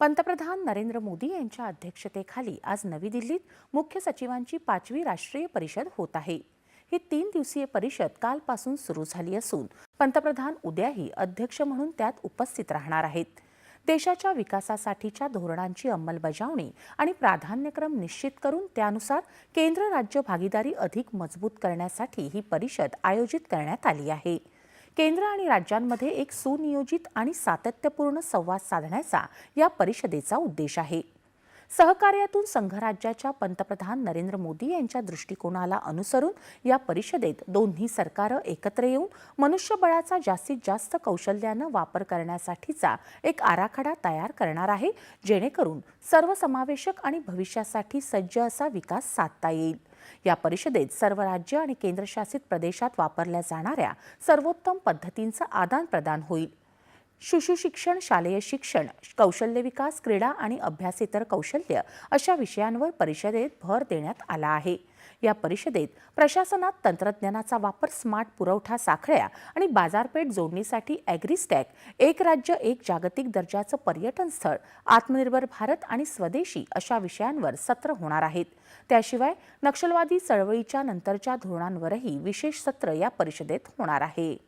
पंतप्रधान नरेंद्र मोदी यांच्या अध्यक्षतेखाली आज नवी दिल्लीत मुख्य सचिवांची पाचवी राष्ट्रीय परिषद होत आहे. ही तीन दिवसीय परिषद कालपासून सुरू झाली असून पंतप्रधान उद्याही अध्यक्ष म्हणून त्यात उपस्थित राहणार आहेत. देशाच्या विकासासाठीच्या धोरणांची अंमलबजावणी आणि प्राधान्यक्रम निश्चित करून त्यानुसार केंद्र राज्य भागीदारी अधिक मजबूत करण्यासाठी ही परिषद आयोजित करण्यात आली आहे. केंद्र आणि राज्यांमध्ये एक सुनियोजित आणि सातत्यपूर्ण संवाद साधण्याचा या परिषदेचा उद्देश आहे. सहकार्यातून संघराज्याच्या पंतप्रधान नरेंद्र मोदी यांच्या दृष्टिकोनाला अनुसरून या परिषदेत दोन्ही सरकारं एकत्र येऊन मनुष्यबळाचा जास्तीत जास्त कौशल्यानं वापर करण्यासाठीचा एक आराखडा तयार करणार आहे जेणेकरून सर्वसमावेशक आणि भविष्यासाठी सज्ज असा विकास साधता येईल. या परिषदेत सर्व राज्य आणि केंद्रशासित प्रदेशात वापरल्या जाणाऱ्या सर्वोत्तम पद्धतींचं आदान प्रदान होईल. शिशुशिक्षण शालेय शिक्षण कौशल्य विकास क्रीडा आणि अभ्यासेतर कौशल्य अशा विषयांवर परिषदेत भर देण्यात आला आहे. या परिषदेत प्रशासनात तंत्रज्ञानाचा वापर स्मार्ट पुरवठा साखळ्या आणि बाजारपेठ जोडणीसाठी ॲग्रीस्टॅक एक राज्य एक जागतिक दर्जाचं पर्यटन स्थळ आत्मनिर्भर भारत आणि स्वदेशी अशा विषयांवर सत्र होणार आहेत. त्याशिवाय नक्षलवादी चळवळीच्या नंतरच्या धोरणांवरही विशेष सत्र या परिषदेत होणार आहे.